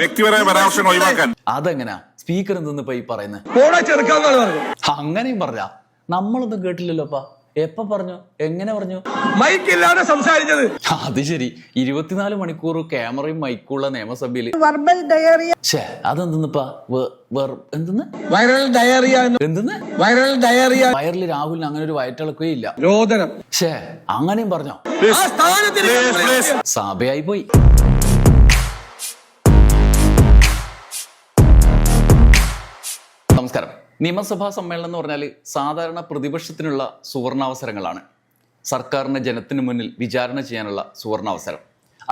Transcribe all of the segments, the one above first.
വ്യക്തിപരമായ പരാമർശങ്ങൾ ഒഴിവാക്കാൻ. അതെങ്ങനാ? സ്പീക്കർ എന്തെന്ന് ഈ പറയുന്നത് അങ്ങനെയും പറഞ്ഞ? നമ്മളൊന്നും കേട്ടില്ലല്ലോപ്പാ എപ്പ പറഞ്ഞു? എങ്ങനെ പറഞ്ഞു? മൈക്കില്ലാതെ സംസാരിച്ചത്. അത് ശരി. ഇരുപത്തിനാല് മണിക്കൂർ ക്യാമറയും മൈക്കുള്ള നിയമസഭയിൽ വെർബൽ ഡയറിയ ഛേ അതെന്തെന്നിപ്പാ? എന്തെന്ന്? വൈറൽ ഡയറിയ എന്തെന്ന്? വൈറൽ ഡയറിയ വയറിൽ രാഹുലിന് അങ്ങനെ ഒരു വയറ്റിളക്കുകയും ഇല്ല. രോദനം. ഛേ അങ്ങനെയും പറഞ്ഞോ? ആ സ്ഥാനത്തിന് സഭയായി പോയി. നമസ്കാരം. നിയമസഭാ സമ്മേളനം എന്ന് പറഞ്ഞാൽ സാധാരണ പ്രതിപക്ഷത്തിനുള്ള സുവർണാവസരങ്ങളാണ്. സർക്കാരിനെ ജനത്തിന് മുന്നിൽ വിചാരണ ചെയ്യാനുള്ള സുവർണാവസരം.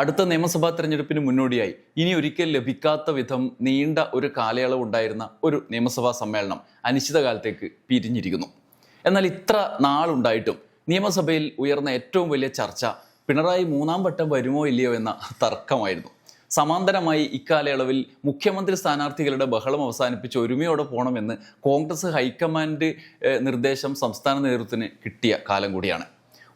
അടുത്ത നിയമസഭാ തെരഞ്ഞെടുപ്പിന് മുന്നോടിയായി ഇനി ഒരിക്കൽ ലഭിക്കാത്ത വിധം നീണ്ട ഒരു കാലയളവ് ഉണ്ടായിരുന്ന ഒരു നിയമസഭാ സമ്മേളനം അനിശ്ചിതകാലത്തേക്ക് പിരിഞ്ഞിരിക്കുന്നു. എന്നാൽ ഇത്ര നാളുണ്ടായിട്ടും നിയമസഭയിൽ ഉയർന്ന ഏറ്റവും വലിയ ചർച്ച പിണറായി മൂന്നാം വട്ടം വരുമോ ഇല്ലയോ എന്ന തർക്കമായിരുന്നു. സമാന്തരമായി ഇക്കാലയളവിൽ മുഖ്യമന്ത്രി സ്ഥാനാർത്ഥികളുടെ ബഹളം അവസാനിപ്പിച്ച് ഒരുമയോടെ പോകണമെന്ന് കോൺഗ്രസ് ഹൈക്കമാൻഡ് നിർദ്ദേശം സംസ്ഥാന നേതൃത്വത്തിന് കിട്ടിയ കാലം കൂടിയാണ്.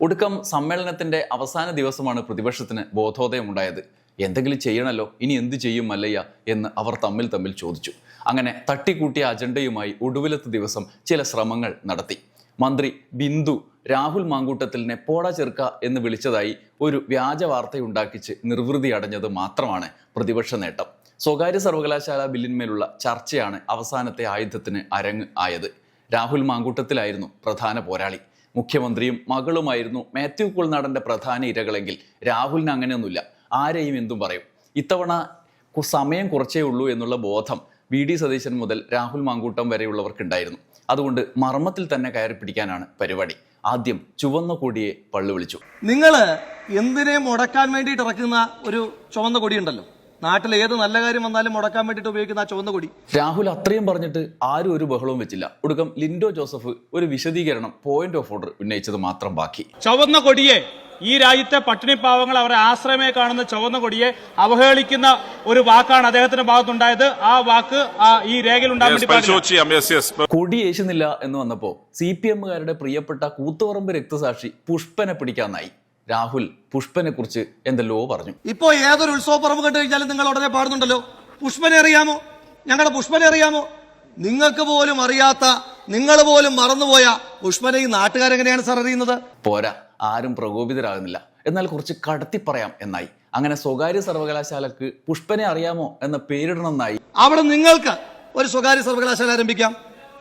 ഒടുക്കം സമ്മേളനത്തിന്റെ അവസാന ദിവസമാണ് പ്രതിപക്ഷത്തിന് ബോധോദയം ഉണ്ടായത് എന്തെങ്കിലും ചെയ്യണമല്ലോ ഇനി എന്ത് ചെയ്യും മല്ലയ്യ എന്ന് അവർ തമ്മിൽ തമ്മിൽ ചോദിച്ചു. അങ്ങനെ തട്ടിക്കൂട്ടിയ അജണ്ടയുമായി ഒടുവിലത്തെ ദിവസം ചില ശ്രമങ്ങൾ നടത്തി. മന്ത്രി ബിന്ദു രാഹുൽ മാങ്കൂട്ടത്തിലിനെ പോടാ ചെറുക്ക എന്ന് വിളിച്ചതായി ഒരു വ്യാജ വാർത്തയുണ്ടാക്കിച്ച് നിർവൃതി അടഞ്ഞത് മാത്രമാണ് പ്രതിപക്ഷ നേട്ടം. സ്വകാര്യ സർവകലാശാല ബില്ലിന്മേലുള്ള ചർച്ചയാണ് അവസാനത്തെ ആയുധത്തിന് അരങ്ങ് ആയത്. രാഹുൽ മാങ്കൂട്ടത്തിലായിരുന്നു പ്രധാന പോരാളി. മുഖ്യമന്ത്രിയും മകളുമായിരുന്നു മാത്യു കുൾനാടന്റെ പ്രധാന ഇരകളെങ്കിൽ രാഹുലിന് അങ്ങനെയൊന്നുമില്ല. ആരെയും എന്തും പറയും. ഇത്തവണ സമയം കുറച്ചേ ഉള്ളൂ എന്നുള്ള ബോധം വി ഡി സതീശൻ മുതൽ രാഹുൽ മാങ്കൂട്ടം വരെയുള്ളവർക്കുണ്ടായിരുന്നു. അതുകൊണ്ട് മർമ്മത്തിൽ തന്നെ കയറി പിടിക്കാനാണ് പരിപാടി. ആദ്യം ചുവന്ന കൊടിയെ പള്ളു വിളിച്ചു. നിങ്ങൾ എന്തിനെ മുടക്കാൻ വേണ്ടിയിട്ട് ഇറക്കുന്ന ഒരു ചുവന്ന കൊടി ഉണ്ടല്ലോ നാട്ടിൽ ഏത് നല്ല കാര്യം വന്നാലും മുടക്കാൻ വേണ്ടിയിട്ട് ഉപയോഗിക്കുന്ന ആ ചുവന്ന കൊടി രാഹുൽ അത്രയും പറഞ്ഞിട്ട് ആരും ഒരു ബഹളവും വെച്ചില്ല. ഒടുക്കം ലിൻഡോ ജോസഫ് ഒരു വിശദീകരണം പോയിന്റ് ഓഫ് ഓർഡർ ഉന്നയിച്ചത് മാത്രം ബാക്കി. ചുവന്ന കൊടിയെ ഈ രാജ്യത്തെ പട്ടിണി പാവങ്ങൾ അവരെ ആശ്രയമേ കാണുന്ന ചുവന്ന കൊടിയെ അവഹേളിക്കുന്ന ഒരു വാക്കാണ് അദ്ദേഹത്തിന്റെ ഭാഗത്തുണ്ടായത്. ആ വാക്ക് ഈ രേഖയിൽ ഉണ്ടാകാൻ കൊടി യേശുന്നില്ല എന്ന് വന്നപ്പോ സി പി എമ്മുകാരുടെ പ്രിയപ്പെട്ട കൂത്തുപറമ്പ് രക്തസാക്ഷി പുഷ്പനെ പിടിക്കാനായി. രാഹുൽ പുഷ്പനെ കുറിച്ച് എന്തല്ലോ പറഞ്ഞു. ഇപ്പോ ഏതൊരു ഉത്സവ പറമ്പ് കണ്ടു കഴിഞ്ഞാലും നിങ്ങൾ ഉടനെ പാടുന്നുണ്ടല്ലോ. പുഷ്പനെ അറിയാമോ? ഞങ്ങളുടെ പുഷ്പനെ അറിയാമോ? നിങ്ങൾക്ക് പോലും അറിയാത്ത നിങ്ങൾ പോലും മറന്നുപോയ പുഷ്പനെ ഈ നാട്ടുകാരെങ്ങനെയാണ് സർ അറിയുന്നത്? പോരാ. ആരും പ്രകോപിതരാകുന്നില്ല. എന്നാൽ കുറച്ച് കടത്തി പറയാം എന്നായി. അങ്ങനെ സ്വകാര്യ സർവകലാശാലക്ക് പുഷ്പനെ അറിയാമോ എന്ന പേരിടണമെന്നായി. അവിടെ നിങ്ങൾക്ക് ഒരു സ്വകാര്യ സർവകലാശാല ആരംഭിക്കാം.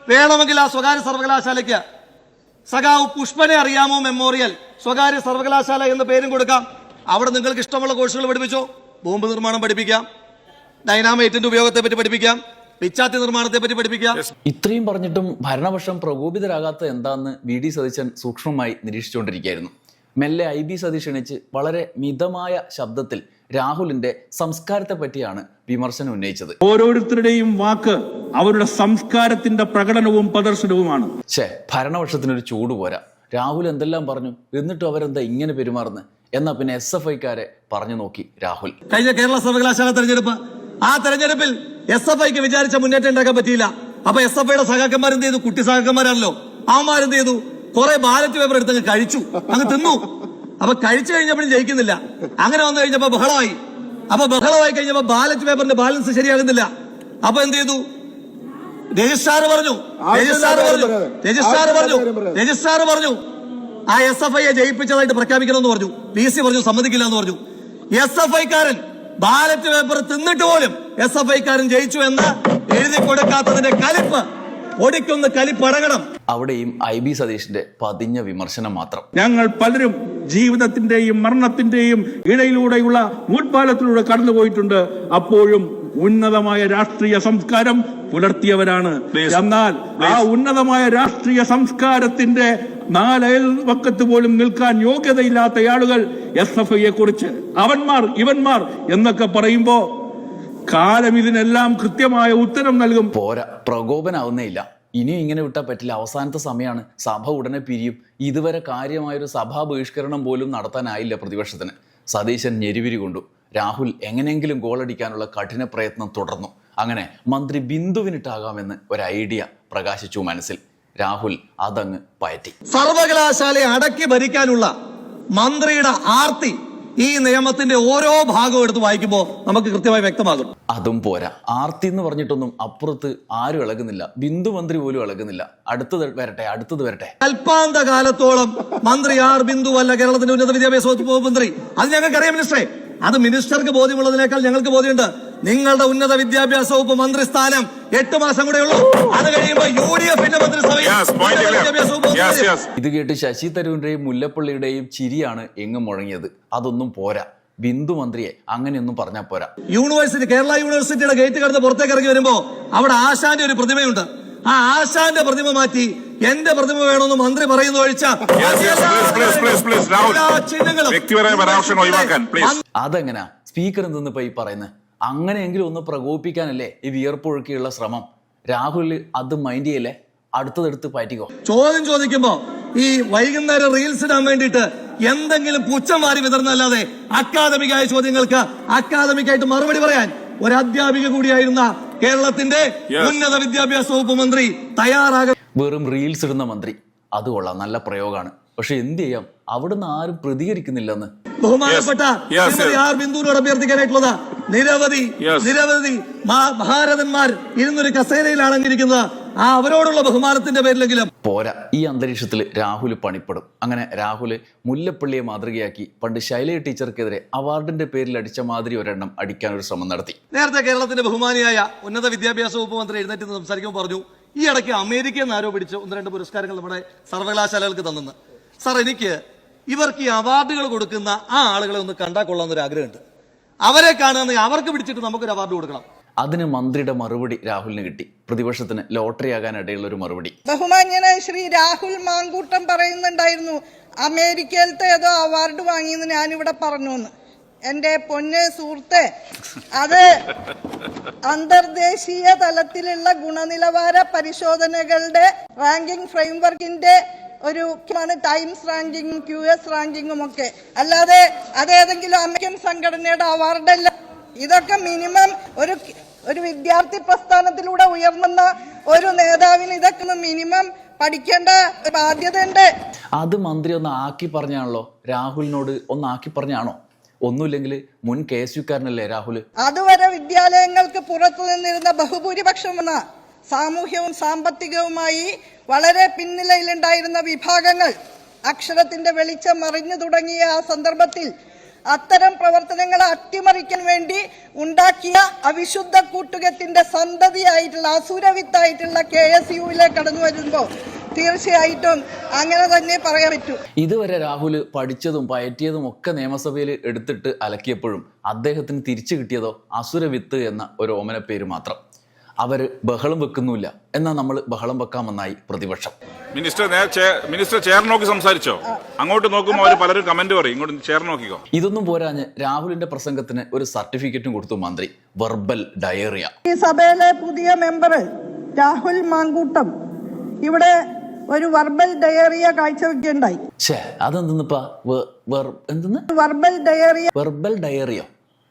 വേണമെങ്കിൽ ആ സ്വകാര്യ സർവകലാശാലയ്ക്ക് സഖാവ് പുഷ്പനെ അറിയാമോ മെമ്മോറിയൽ സ്വകാര്യ സർവകലാശാല എന്ന പേരും കൊടുക്കാം. അവിടെ നിങ്ങൾക്ക് ഇഷ്ടമുള്ള കോഴ്സുകൾ പഠിപ്പിച്ചോ. ബോംബ് നിർമ്മാണം പഠിപ്പിക്കാം. ഡൈനാമൈറ്റിന്റെ ഉപയോഗത്തെ പറ്റി പഠിപ്പിക്കാം. പിച്ചാത്തി നിർമ്മാണത്തെ പറ്റി പഠിപ്പിക്കുക. ഇത്രയും പറഞ്ഞിട്ടും ഭരണപക്ഷം പ്രകോപിതരാകാത്ത എന്താന്ന് വി ഡി സതീശൻ സൂക്ഷ്മമായി നിരീക്ഷിച്ചുകൊണ്ടിരിക്കുകയായിരുന്നു. മെല്ലെ ഐ ബി സതീഷ് എണിച്ച് വളരെ മിതമായ ശബ്ദത്തിൽ രാഹുലിന്റെ സംസ്കാരത്തെ പറ്റിയാണ് വിമർശനം ഉന്നയിച്ചത്. ഓരോരുത്തരുടെയും വാക്ക് അവരുടെ സംസ്കാരത്തിന്റെ പ്രകടനവും പ്രദർശനവുമാണ്. ഛേ ഭരണപക്ഷത്തിനൊരു ചൂട് പോരാ. രാഹുൽ എന്തെല്ലാം പറഞ്ഞു? എന്നിട്ടും അവരെന്താ ഇങ്ങനെ പെരുമാറുന്നത് എന്നാ പിന്നെ എസ് എഫ് ഐക്കാരെ പറഞ്ഞു നോക്കി രാഹുൽ. കഴിഞ്ഞ കേരള സർവകലാശാല തെരഞ്ഞെടുപ്പ് ആ തെരഞ്ഞെടുപ്പിൽ എസ് എഫ് ഐക്ക് വിചാരിച്ച മുന്നേറ്റം ഉണ്ടാക്കാൻ പറ്റിയില്ല. അപ്പൊ എസ് എഫ് ഐയുടെ സഹാക്കന്മാർ എന്ത് ചെയ്തു? കുട്ടി സഹാക്കന്മാരാണല്ലോ അവന്മാരെന്ത് ചെയ്തു? കുറെ ബാലറ്റ് പേപ്പർ എടുത്തങ്ങ് കഴിച്ചു. അങ്ങ് തിന്നു. അപ്പൊ കഴിച്ചു കഴിഞ്ഞപ്പോഴും ജയിക്കുന്നില്ല. അങ്ങനെ വന്നു കഴിഞ്ഞപ്പോ ബഹളമായി. അപ്പൊ ബഹളമായി കഴിഞ്ഞപ്പോ ബാലറ്റ് പേപ്പറിന്റെ ബാലൻസ് ശരിയാകുന്നില്ല. അപ്പൊ എന്ത് ചെയ്തു? രജിസ്ട്രാർ പറഞ്ഞു. രജിസ്ട്രാർ പറഞ്ഞു. രജിസ്ട്രാർ പറഞ്ഞു. രജിസ്ട്രാർ പറഞ്ഞു. ആ എസ് എഫ് ഐയെ ജയിപ്പിച്ചതായിട്ട് പ്രഖ്യാപിക്കണമെന്ന് പറഞ്ഞു. പി സി പറഞ്ഞു സമ്മതിക്കില്ല എന്ന് പറഞ്ഞു. എസ് എഫ് ഐക്കാരൻ ബാലറ്റ് പേപ്പർ തിന്നിട്ട് പോലും എസ് എഫ് ഐക്കാരൻ ജയിച്ചു എന്ന് എഴുതി കൊടുക്കാത്തതിന്റെ കലിപ്പ് ഒടിക്കുന്ന കലിപ്പടങ്ങണം. അവിടെയും ഐ ബി സതീഷിന്റെ പതിഞ്ഞ വിമർശനം മാത്രം. ഞങ്ങൾ പലരും ജീവിതത്തിന്റെയും മരണത്തിന്റെയും ഇടയിലൂടെയുള്ള മുൻപാലത്തിലൂടെ കടന്നുപോയിട്ടുണ്ട്. അപ്പോഴും ഉന്നതമായ രാഷ്ട്രീയ സംസ്കാരം പുലർത്തിയവരാണ്. എന്നാൽ ആ ഉന്നതമായ രാഷ്ട്രീയ സംസ്കാരത്തിന്റെ നാലയൽവക്കത്ത് പോലും നിൽക്കാൻ യോഗ്യതയില്ലാത്ത ആളുകൾ എസ് എഫ് ഐയെ കുറിച്ച് അവന്മാർ ഇവന്മാർ എന്നൊക്കെ പറയുമ്പോ കാലം ഇതിനെല്ലാം കൃത്യമായ ഉത്തരം നൽകും. പോരാ പ്രകോപനാവുന്നേ ഇല്ല ഇനിയും ഇങ്ങനെ വിട്ടാൽ പറ്റില്ല. അവസാനത്തെ സമയമാണ് സഭ ഉടനെ പിരിയും. ഇതുവരെ കാര്യമായൊരു സഭാ ബഹിഷ്കരണം പോലും നടത്താനായില്ല പ്രതിപക്ഷത്തിന്. സതീശൻ ഞെരുവിരി കൊണ്ടു. രാഹുൽ എങ്ങനെയെങ്കിലും ഗോളടിക്കാനുള്ള കഠിന പ്രയത്നം തുടർന്നു. അങ്ങനെ മന്ത്രി ബിന്ദുവിനിട്ടാകാമെന്ന് ഒരു ഐഡിയ പ്രകാശിച്ചു മനസ്സിൽ. രാഹുൽ അതങ്ങ് പയറ്റി. സർവകലാശാലയെ അടക്കി ഭരിക്കാനുള്ള മന്ത്രിയുടെ ആർത്തി ഈ നിയമത്തിന്റെ ഓരോ ഭാഗവും എടുത്ത് വായിക്കുമ്പോൾ നമുക്ക് കൃത്യമായി വ്യക്തമാകും. അതും പോരാ. ആർത്തി എന്ന് പറഞ്ഞിട്ടൊന്നും അപ്പുറത്ത് ആരും ഇളകുന്നില്ല. ബിന്ദു മന്ത്രി പോലും ഇളകുന്നില്ല. അടുത്തത് വരട്ടെ അടുത്തത് വരട്ടെ. അല്പാന്ത കാലത്തോളം മന്ത്രി ആർ ബിന്ദു അല്ല കേരളത്തിന്റെ ഉന്നത വിദ്യാഭ്യാസ വകുപ്പ് മന്ത്രി. അത് ഞങ്ങൾക്കറിയാം മിനിസ്റ്ററെ. അത് മിനിസ്റ്റർക്ക് ബോധ്യമുള്ളതിനേക്കാൾ ഞങ്ങൾക്ക് ബോധ്യമുണ്ട്. നിങ്ങളുടെ ഉന്നത വിദ്യാഭ്യാസ വകുപ്പ് മന്ത്രി സ്ഥാനം എട്ട് മാസം കൂടെ ഉള്ളൂ. അത് കഴിയുമ്പോൾ യു ഡി എഫിന്റെ മന്ത്രിസഭയിൽ. ഇത് കേട്ട് ശശി തരൂരിന്റെയും മുല്ലപ്പള്ളിയുടെയും ചിരിയാണ് എങ്ങും മുഴങ്ങിയത്. അതൊന്നും പോരാ. ബിന്ദു മന്ത്രിയെ അങ്ങനെയൊന്നും പറഞ്ഞാൽ പോരാ. യൂണിവേഴ്സിറ്റി കേരള യൂണിവേഴ്സിറ്റിയുടെ ഗേറ്റ് കടന്ന് പുറത്തേക്ക് ഇറങ്ങി വരുമ്പോ അവിടെ ആശാന്റെ ഒരു പ്രതിമയുണ്ട്. ആ ആശാന്റെ പ്രതിമ മാറ്റി എന്റെ പ്രതിമ വേണമെന്ന് മന്ത്രി പറയുന്നു ഒഴിച്ച Yes, yes, please, please, please, please, Rahul. വ്യക്തിപരമായ പരാമർശങ്ങൾ ഒഴിവാക്കാൻ, please. അതെങ്ങനാ? സ്പീക്കർ എന്തെന്ന് ഇപ്പൊ ഈ പറയുന്നത് അങ്ങനെയെങ്കിലും ഒന്ന് പ്രകോപിപ്പിക്കാനല്ലേ ഈ വിയർപ്പൊഴുക്കിയുള്ള ശ്രമം? രാഹുൽ അത് മൈൻഡ് ചെയ്യല്ലേ? അടുത്തതെടുത്ത് പറ്റിക്കോ? ചോദ്യം ചോദിക്കുമ്പോ ഈ വൈകുന്നേരം റീൽസ് ഇടാൻ വേണ്ടിയിട്ട് എന്തെങ്കിലും പുച്ഛം മാറി വിതർന്നല്ലാതെ അക്കാദമികായ ചോദ്യങ്ങൾക്ക് അക്കാദമിക്കായിട്ട് മറുപടി പറയാൻ ഒരു അധ്യാപിക കൂടിയായിരുന്ന കേരളത്തിന്റെ. ഉന്നത വിദ്യാഭ്യാസ വകുപ്പ് മന്ത്രി തയ്യാറാകും വെറും റീൽസ് ഇടുന്ന മന്ത്രി അത് കൊള്ളാം നല്ല പ്രയോഗമാണ് പക്ഷെ എന്ത് ചെയ്യാം അവിടുന്ന് ആരും പ്രതികരിക്കുന്നില്ലെന്ന് ബഹുമാനപ്പെട്ട ശ്രീമതി. ആർ ബിന്ദുവിനോട് അഭ്യർത്ഥിക്കാനായിട്ടുള്ളത് നിരവധി. നിരവധി മഹാരഥന്മാർ ഇരുന്നൊരു കസേരയിലാണ് ഇരിക്കുന്നത് ആ അവരോടുള്ള ബഹുമാനത്തിന്റെ പേരിലെങ്കിലും. പോരാ. ഈ അന്തരീക്ഷത്തിൽ രാഹുൽ പണിപ്പെടും. അങ്ങനെ രാഹുൽ മുല്ലപ്പള്ളിയെ മാതൃകയാക്കി പണ്ട് ശൈലയ ടീച്ചർക്കെതിരെ അവാർഡിന്റെ പേരിൽ അടിച്ച മാതിരി ഒരെണ്ണം അടിക്കാൻ ഒരു ശ്രമം നടത്തി. നേരത്തെ കേരളത്തിന്റെ ബഹുമാനിയായ ഉന്നത വിദ്യാഭ്യാസ വകുപ്പ് മന്ത്രി എഴുന്നേറ്റ് സംസാരിക്കുമ്പോൾ പറഞ്ഞു ഈ ഇടയ്ക്ക് അമേരിക്കയിൽ നിന്ന് ആരോപിച്ച് ഒന്ന് രണ്ട് പുരസ്കാരങ്ങൾ നമ്മുടെ സർവകലാശാലകൾക്ക് തന്നെന്ന്. സാർ എനിക്ക് ഇവർക്ക് ഈ അവാർഡുകൾ കൊടുക്കുന്ന ആ ആളുകളെ ഒന്ന് കണ്ടാൽ കൊള്ളാമെന്നൊരു ആഗ്രഹമുണ്ട്. അവരെ കാണുന്ന അവർക്ക് പിടിച്ചിട്ട് നമുക്കൊരു അവാർഡ് കൊടുക്കണം. അതിന് മന്ത്രിയുടെ മറുപടി രാഹുലിന് കിട്ടി. പ്രതിപക്ഷത്തിന് ലോട്ടറി ആകാനിടയുള്ള ഒരു മറുപടി. ബഹുമാന്യനായ ശ്രീ രാഹുൽ മാങ്കൂട്ടം പറയുന്നുണ്ടായിരുന്നു അമേരിക്കയിലത്തെ ഏതോ അവാർഡ് വാങ്ങിയെന്ന് ഞാനിവിടെ പറഞ്ഞു എന്ന് എന്റെ പൊന്ന് സുഹൃത്തെ അത് അന്തർദേശീയ തലത്തിലുള്ള ഗുണനിലവാര പരിശോധനകളുടെ റാങ്കിംഗ് ഫ്രെയിംവർക്കിന്റെ ഒരു ടൈംസ് റാങ്കിങ്ങും ക്യു എസ് റാങ്കിങ്ങും ഒക്കെ അല്ലാതെ അതേതെങ്കിലും അമേരിക്കൻ സംഘടനയുടെ അവാർഡല്ല ഇതൊക്കെ മിനിമം ഒരു ഒരു വിദ്യാർത്ഥി പ്രസ്ഥാനത്തിലൂടെ ഉയർന്നുന്ന ഒരു നേതാവിന് ഇതൊക്കെ മിനിമം പഠിക്കേണ്ട ബാധ്യതയുണ്ട് അത് മന്ത്രി ഒന്ന് ആക്കി പറഞ്ഞാണല്ലോ? രാഹുലിനോട് ഒന്ന് ആക്കി പറഞ്ഞാണോ? ഒന്നുമില്ലെങ്കിൽ മുൻ കെ എസ് യുക്കാരനല്ലേ രാഹുൽ അതുവരെ വിദ്യാലയങ്ങൾക്ക് പുറത്തു നിന്നിരുന്ന ബഹുഭൂരിപക്ഷം എന്ന സാമൂഹ്യവും സാമ്പത്തികവുമായി വളരെ പിന്നിലയിലുണ്ടായിരുന്ന വിഭാഗങ്ങൾ അക്ഷരത്തിന്റെ വെളിച്ചം മറിഞ്ഞു തുടങ്ങിയ ആ സന്ദർഭത്തിൽ അത്തരം പ്രവർത്തനങ്ങളെ അട്ടിമറിക്കാൻ വേണ്ടി ഉണ്ടാക്കിയ അവിശുദ്ധ കൂട്ടുകെട്ടിന്റെ സന്തതിയായിട്ടുള്ള അസുരവിത്തായിട്ടുള്ള കെ എസ് കടന്നു വരുമ്പോൾ തീർച്ചയായിട്ടും അങ്ങനെ തന്നെ പറയാൻ പറ്റൂ. ഇതുവരെ രാഹുൽ പഠിച്ചതും പയറ്റിയതും ഒക്കെ നിയമസഭയിൽ എടുത്തിട്ട് അലക്കിയപ്പോഴും അദ്ദേഹത്തിന് തിരിച്ചു കിട്ടിയതോ അസുരവിത്ത് എന്ന ഒരു ഓമന പേര് മാത്രം. അവർ ബഹളം വെക്കുന്നുമില്ല. എന്നാൽ നമ്മൾ ബഹളം വെക്കാമെന്നായി പ്രതിപക്ഷം. മിനിസ്റ്റർ മിനിസ്റ്റർ ചെയർ നോക്കി സംസാരിച്ചോ അങ്ങോട്ട് നോക്കുമ്പോൾ അവർ പലരും കമന്റ് പറയും. ഇങ്ങോട്ട് ചെയർ നോക്കിക്കോ. ഇതൊന്നും പോരാഞ്ഞ് രാഹുലിന്റെ പ്രസംഗത്തിന് ഒരു സർട്ടിഫിക്കറ്റും കൊടുത്തു മന്ത്രി. Verbal diarrhoea. ഈ സഭയിലെ പുതിയ മെമ്പർ രാഹുൽ മാങ്കൂട്ടം ഇവിടെ ഒരു വെർബൽ ഡയറിയ കാഴ്ചവെക്കുകയുണ്ടായി. ഛേ അതെന്തെന്നിപ്പാ? എന്തെന്ന്? Verbal diarrhoea. വെർബൽ ഡയറിയോ.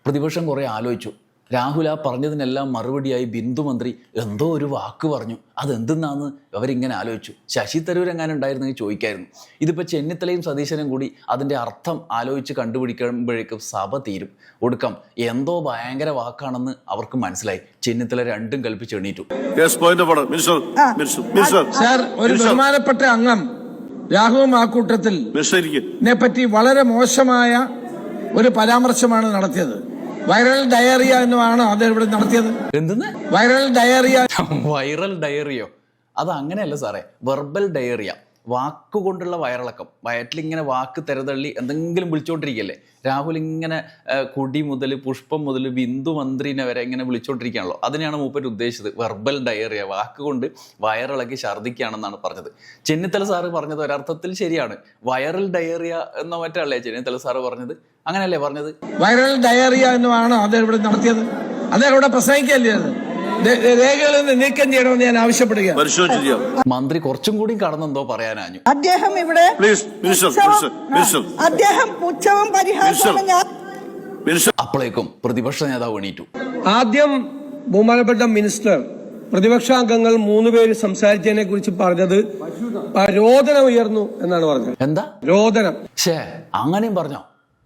പ്രതിപക്ഷം കുറെ ആലോചിച്ചു. രാഹുൽ ആ പറഞ്ഞതിനെല്ലാം മറുപടിയായി ബിന്ദു മന്ത്രി എന്തോ ഒരു വാക്ക് പറഞ്ഞു. അതെന്തെന്നാന്ന് അവരിങ്ങനെ ആലോചിച്ചു. ശശി തരൂർ എങ്ങാനും ഉണ്ടായിരുന്നെങ്കിൽ ചോദിക്കായിരുന്നു. ഇതിപ്പോൾ ചെന്നിത്തലയും സതീശനും കൂടി അതിന്റെ അർത്ഥം ആലോചിച്ച് കണ്ടുപിടിക്കുമ്പോഴേക്കും സഭ തീരും. ഒടുക്കം എന്തോ ഭയങ്കര വാക്കാണെന്ന് അവർക്ക് മനസ്സിലായി. ചെന്നിത്തല രണ്ടും കൽപ്പിച്ച് എണീറ്റു. സാർ ഒരു ബഹുമാനപ്പെട്ട അംഗം രാഹുൽ ആ കൂട്ടത്തിൽ. പറ്റി വളരെ മോശമായ ഒരു പരാമർശമാണ് നടത്തിയത്. വൈറൽ ഡയറിയ എന്നുമാണ് അത് ഇവിടെ നടത്തിയത്? എന്തെന്ന്? വൈറൽ ഡയറിയ വൈറൽ ഡയറിയോ അത് അങ്ങനെയല്ല സാറേ. വെർബൽ ഡയറിയ വാക്കുകൊണ്ടുള്ള വയറിളക്കം. വയറ്റിലിങ്ങനെ വാക്ക് തെരതള്ളി എന്തെങ്കിലും വിളിച്ചുകൊണ്ടിരിക്കുകയല്ലേ രാഹുൽ ഇങ്ങനെ കുടി മുതൽ പുഷ്പം മുതൽ ബിന്ദു മന്ത്രിനെ വരെ ഇങ്ങനെ വിളിച്ചുകൊണ്ടിരിക്കുകയാണല്ലോ അതിനെയാണ് മൂപ്പർ ഉദ്ദേശിച്ചത്. വെർബൽ ഡയറിയ വാക്കുകൊണ്ട് വയറിളക്കി ഛർദ്ദിക്കുകയാണെന്നാണ് പറഞ്ഞത്. ചെന്നിത്തല സാറ് പറഞ്ഞത് ഒരർത്ഥത്തിൽ ശരിയാണ്. വൈറൽ ഡയറിയ എന്ന മറ്റല്ലേ ചെന്നിത്തല സാറ് പറഞ്ഞത്? അങ്ങനെയല്ലേ പറഞ്ഞത്? വൈറൽ ഡയറിയ എന്നുമാണ് അത് ഇവിടെ നടത്തിയത്? അദ്ദേഹം ഇവിടെ പ്രസംഗിക്കല്ലേ അത്? രേഖകളിൽ നിന്ന് നീക്കം ചെയ്യണമെന്ന് ഞാൻ ആവശ്യപ്പെടുകയാണ്. മന്ത്രി കുറച്ചും കൂടി കടന്നെന്തോ പറയാനാഞ്ഞു അദ്ദേഹം ഇവിടെ Please, Minister, പുച്ഛവും- Minister, Minister. അദ്ദേഹം പുച്ഛവും പരിഹാസവും അപ്പോഴേക്കും പ്രതിപക്ഷ നേതാവ് എണീറ്റു. ആദ്യം ബഹുമാനപ്പെട്ട മിനിസ്റ്റർ പ്രതിപക്ഷാംഗങ്ങൾ മൂന്ന് പേര് സംസാരിച്ചതിനെ കുറിച്ച് പറഞ്ഞത് രോദനം ഉയർന്നു എന്നാണ് പറഞ്ഞത്. എന്താ? രോദനം ഷേ അങ്ങനെയും പറഞ്ഞോ?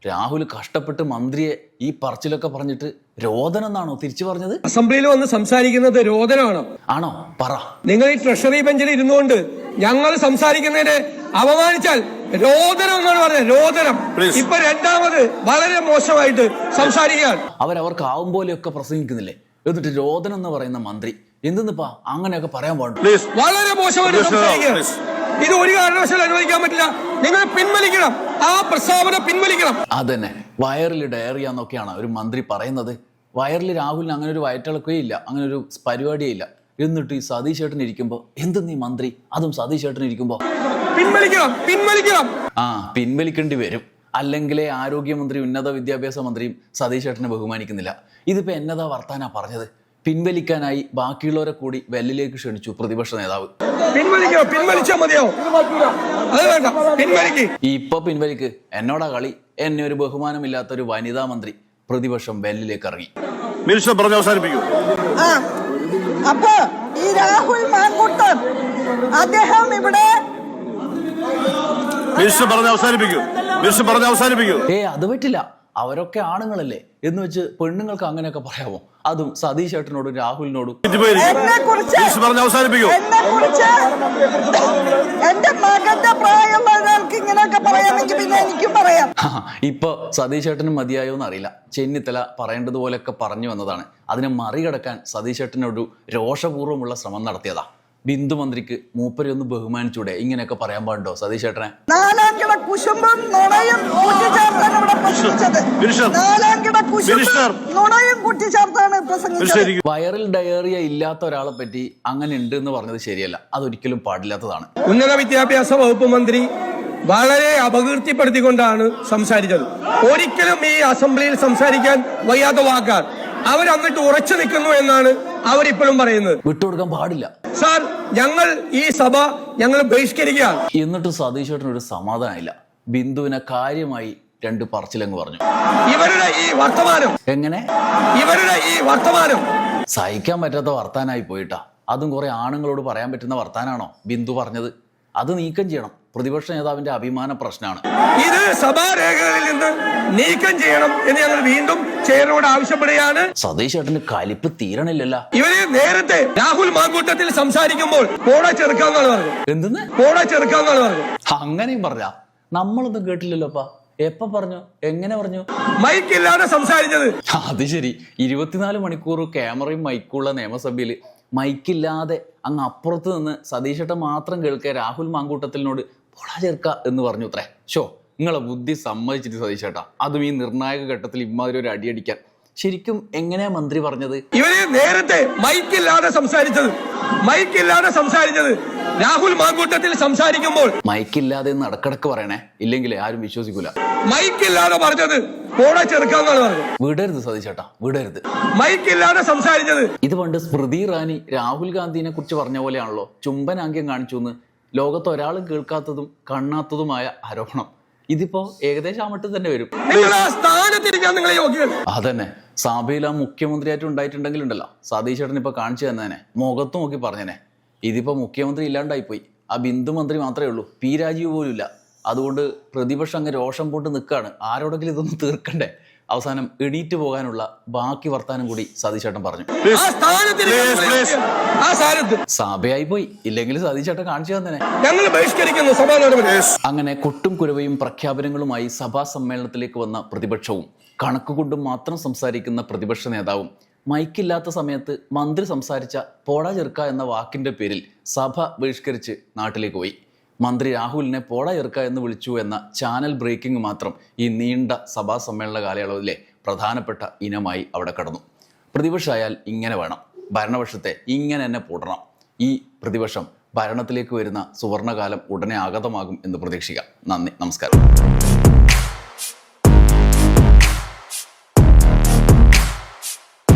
രാഹുൽ കഷ്ടപ്പെട്ട് മന്ത്രിയെ ഈ പറച്ചിലൊക്കെ പറഞ്ഞിട്ട് രോദനം എന്നാണോ തിരിച്ചു പറഞ്ഞത്? അസംബ്ലിയിൽ വന്ന് സംസാരിക്കുന്നത് രോദനമാണ് ആണോ? പറ. നിങ്ങൾ ഈ ട്രഷറി ബെഞ്ചിൽ ഇരുന്നുകൊണ്ട് ഞങ്ങൾ സംസാരിക്കുന്നതിനെ അപമാനിച്ചാൽ രോദനം എന്നാണ് പറഞ്ഞത് രോദനം. ഇപ്പൊ രണ്ടാമത് വളരെ മോശമായിട്ട് സംസാരിക്കുകയാണ്. അവരവർക്ക് ആവും പോലെയൊക്കെ പ്രസംഗിക്കുന്നില്ലേ? എന്നിട്ട് രോദനം എന്ന് പറയുന്ന മന്ത്രി എന്തെന്നിപ്പാ? അങ്ങനെയൊക്കെ പറയാൻ പാടും വളരെ മോശമായിട്ട് ഇത് ഒരു കാരണവശാലും അനുവദിക്കാൻ പറ്റില്ല. നിങ്ങൾ പിൻവലിക്കണം. ആ പ്രസ്താവന പിൻവലിക്കണം. അതന്നെ. വയറിൽ ഡയറിയാന്നൊക്കെയാണ് ഒരു മന്ത്രി പറയുന്നത്. വയറിൽ രാഹുലിന് അങ്ങനെ ഒരു വയറ്റിളക്കുകയില്ല അങ്ങനെ ഒരു പരിപാടിയേ ഇല്ല. എന്നിട്ട് ഈ സതീഷ് ചേട്ടൻ ഇരിക്കുമ്പോ എന്ത് നീ മന്ത്രി? അതും സതീഷ് ചേട്ടൻ ഇരിക്കുമ്പോ. പിൻവലിക്കണം പിൻവലിക്കണം. ആ പിൻവലിക്കേണ്ടി വരും. അല്ലെങ്കിലേ ആരോഗ്യമന്ത്രി ഉന്നത വിദ്യാഭ്യാസ മന്ത്രിയും സതീഷ് ചേട്ടനെ ബഹുമാനിക്കുന്നില്ല. ഇതിപ്പോൾ എന്നതാ വർത്താനാ പറഞ്ഞത്? പിൻവലിക്കാനായി ബാക്കിയുള്ളവരെ കൂടി വെല്ലിലേക്ക് ക്ഷണിച്ചു പ്രതിപക്ഷ നേതാവ്. ഇപ്പൊ പിൻവലിക്ക്. എന്നോടാ കളി? എന്നെ ഒരു ബഹുമാനമില്ലാത്ത ഒരു വനിതാ മന്ത്രി പ്രതിപക്ഷം വെല്ലിലേക്ക് ഇറങ്ങി. മിനിസ്റ്റർ പറഞ്ഞ് അവസാനിപ്പിക്കൂ. ആ അപ്പൊ ഈ രാഹുൽ മാങ്കൂട്ടം അദ്ദേഹം ഇവിടെ മിനിസ്റ്റർ പറഞ്ഞ് അവസാനിപ്പിക്കൂ. മിനിസ്റ്റർ പറഞ്ഞ് അവസാനിപ്പിക്കൂ. ഏ അത് പറ്റില്ല. അവരൊക്കെ ആണുങ്ങളല്ലേ? എന്ന് വെച്ച് പെണ്ണുങ്ങൾക്ക് അങ്ങനെയൊക്കെ പറയാമോ അതും സതീഷ് ഏട്ടനോടും രാഹുലിനോടും. അവസാനിപ്പിക്കൂ. എന്റെ മകന്റെ പ്രായമുള്ള ഒരാൾക്ക് ഇങ്ങനെയൊക്കെ പറയാമെങ്കിൽ പിന്നെ എനിക്കും പറയാം. ഇപ്പൊ സതീഷ് ഏട്ടനും മതിയായോ എന്നറിയില്ല. ചെന്നിത്തല പറയേണ്ടതുപോലെയൊക്കെ പറഞ്ഞു വന്നതാണ്. അതിനെ മറികടക്കാൻ സതീഷ് ചേട്ടനൊരു രോഷപൂർവമുള്ള ശ്രമം നടത്തിയതാ. ബിന്ദു മന്ത്രിക്ക് മൂപ്പരെ ഒന്ന് ബഹുമാനിച്ചൂടെ? ഇങ്ങനെയൊക്കെ പറയാൻ പാടുണ്ടോ സതീഷ് ചേട്ടനെ. വയറിൽ ഡയറിയ ഇല്ലാത്ത ഒരാളെ പറ്റി അങ്ങനെ ഉണ്ട് എന്ന് പറഞ്ഞത് ശരിയല്ല. അതൊരിക്കലും പാടില്ലാത്തതാണ്. ഉന്നത വിദ്യാഭ്യാസ വകുപ്പ് മന്ത്രി വളരെ അപകീർത്തിപ്പെടുത്തിക്കൊണ്ടാണ് സംസാരിച്ചത്. ഒരിക്കലും ഈ അസംബ്ലിയിൽ സംസാരിക്കാൻ വയ്യാത്ത വാക്കാണ്. അവരന്നിട്ട് ഉറച്ചു നിൽക്കുന്നു എന്നാണ് അവരിപ്പോഴും പറയുന്നത്. വിട്ടുകൊടുക്കാൻ പാടില്ല. സാർ ഞങ്ങൾ ഈ സഭ ഞങ്ങൾ ബഹിഷ്കരിക്കുകയാണ്. എന്നിട്ട് സതീഷ് ചേട്ടന് ഒരു സമാധാനമില്ല. ബിന്ദുവിനെ കാര്യമായി രണ്ട് പറച്ചിലങ്ങ് പറഞ്ഞു. ഇവരുടെ ഈ വർത്തമാനം. എങ്ങനെ? ഇവരുടെ ഈ വർത്തമാനം. സഹിക്കാൻ പറ്റാത്ത വർത്താനായി പോയിട്ടാ. അതും കുറെ ആണുങ്ങളോട് പറയാൻ പറ്റുന്ന വർത്താനാണോ ബിന്ദു പറഞ്ഞത്? അത് നീക്കം ചെയ്യണം. പ്രതിപക്ഷ നേതാവിന്റെ അഭിമാന പ്രശ്നമാണ്. ഇത് സഭാരേഖകളിൽ നിന്ന് നീക്കം ചെയ്യണം എന്ന് ഞങ്ങൾ വീണ്ടും ചെയറിനോട് ആവശ്യപ്പെടുകയാണ്. സതീശ് ചേട്ടന് കലിപ്പ് തീരണില്ലല്ലോ. ഇവർ നേരത്തെ രാഹുൽ മാങ്കൂട്ടത്തിൽ സംസാരിക്കുമ്പോൾ കോട ചെറുക്കാന്നാണ് പറഞ്ഞത്. എന്തെന്ന്? കോട ചെറുക്കാന്നാണ് പറഞ്ഞത്. അങ്ങനെയും പറഞ്ഞ? നമ്മളൊന്നും കേട്ടില്ലല്ലോപ്പാ എപ്പ പറഞ്ഞു? എങ്ങനെ പറഞ്ഞു? മൈക്കില്ലാതെ സംസാരിച്ചത്. അത് ശരി. ഇരുപത്തിനാല് മണിക്കൂർ ക്യാമറയും മൈക്കുള്ള നിയമസഭയിൽ മൈക്കില്ലാതെ അങ്ങ് അപ്പുറത്ത് നിന്ന് സതീഷട്ട മാത്രം കേൾക്കുക രാഹുൽ മാങ്കൂട്ടത്തിനോട് പൊള ചേർക്ക എന്ന് പറഞ്ഞു അത്രേ. ഷോ നിങ്ങളെ ബുദ്ധി സമ്മതിച്ചിട്ട് സതീശേട്ടാ. അതും ഈ നിർണായക ഘട്ടത്തിൽ ഇമാതിരി ഒരു അടിയടിക്കാൻ. ശരിക്കും എങ്ങനെയാ മന്ത്രി പറഞ്ഞത്? ഇവർ നേരത്തെ മൈക്കില്ലാതെ സംസാരിച്ചത്. മൈക്കില്ലാതെ സംസാരിച്ചത്. രാഹുൽ മാങ്കൂട്ടത്തിൽ സംസാരിക്കുമ്പോൾ. മൈക്കില്ലാതെ എന്ന് ഇടക്കിടക്ക് പറയണേ. ഇല്ലെങ്കിൽ ആരും വിശ്വസിക്കൂല. മൈക്കില്ലാതെ പറഞ്ഞത് പോടാ ചെറുക്കാന്നാണ് പറഞ്ഞത്. വിടരുത് സതീശേട്ടാ വിടരുത്. മൈക്കില്ലാതെ സംസാരിച്ചത്. ഇത് പണ്ട് സ്മൃതി ഇറാനി രാഹുൽ ഗാന്ധിനെ കുറിച്ച് പറഞ്ഞ പോലെയാണല്ലോ. ചുംബനാംഗ്യം കാണിച്ചു എന്ന്. ലോകത്ത് ഒരാളും കേൾക്കാത്തതും കാണാത്തതുമായ ആരോപണം. ഇതിപ്പോ ഏകദേശം ആ മട്ടിൽ തന്നെ വരും അതന്നെ. സഭയിൽ ആ മുഖ്യമന്ത്രിയായിട്ട് ഉണ്ടായിട്ടുണ്ടെങ്കിലുണ്ടല്ലോ. സതീഷ് ചേട്ടൻ ഇപ്പൊ കാണിച്ചു തന്നെ മുഖത്ത് നോക്കി പറഞ്ഞേനെ. ഇതിപ്പോ മുഖ്യമന്ത്രി ഇല്ലാണ്ടായി പോയി ആ ബിന്ദു മന്ത്രി മാത്രമേ ഉള്ളൂ. പി രാജീവ് പോലും ഇല്ല അതുകൊണ്ട് പ്രതിപക്ഷം അങ്ങ് രോഷം പോട്ട് നിൽക്കുകയാണ് ആരോടെങ്കിലും ഇതൊന്നും തീർക്കണ്ടേ? അവസാനം എണീറ്റ് പോകാനുള്ള ബാക്കി വർത്താനം കൂടി സതീശേട്ടൻ ചേട്ടൻ പറഞ്ഞു സഭയായി പോയി ഇല്ലെങ്കിൽ സതീശേട്ടൻ ചേട്ടൻ കാണിച്ചു തന്നെ അങ്ങനെ കൊട്ടും കുരവയും പ്രഖ്യാപനങ്ങളുമായി സഭാ സമ്മേളനത്തിലേക്ക് വന്ന പ്രതിപക്ഷവും കണക്കുകൊണ്ടും മാത്രം സംസാരിക്കുന്ന പ്രതിപക്ഷ നേതാവും മൈക്കില്ലാത്ത സമയത്ത് മന്ത്രി സംസാരിച്ച പോടാ ചെറുക്ക എന്ന വാക്കിന്റെ പേരിൽ സഭ ബഹിഷ്കരിച്ച് നാട്ടിലേക്ക് പോയി. മന്ത്രി രാഹുലിനെ പോടാ ചെറുക്ക എന്ന് വിളിച്ചു എന്ന ചാനൽ ബ്രേക്കിംഗ് മാത്രം ഈ നീണ്ട സഭാ സമ്മേളന കാലയളവിലെ പ്രധാനപ്പെട്ട ഇനമായി അവിടെ കടന്നു. പ്രതിപക്ഷമായാൽ ഇങ്ങനെ വേണം. ഭരണപക്ഷത്തെ ഇങ്ങനെ തന്നെ പൂട്ടണം ഈ പ്രതിപക്ഷം ഭരണത്തിലേക്ക് വരുന്ന സുവർണകാലം ഉടനെ ആഗതമാകും എന്ന് പ്രതീക്ഷിക്കാം. നന്ദി. നമസ്കാരം.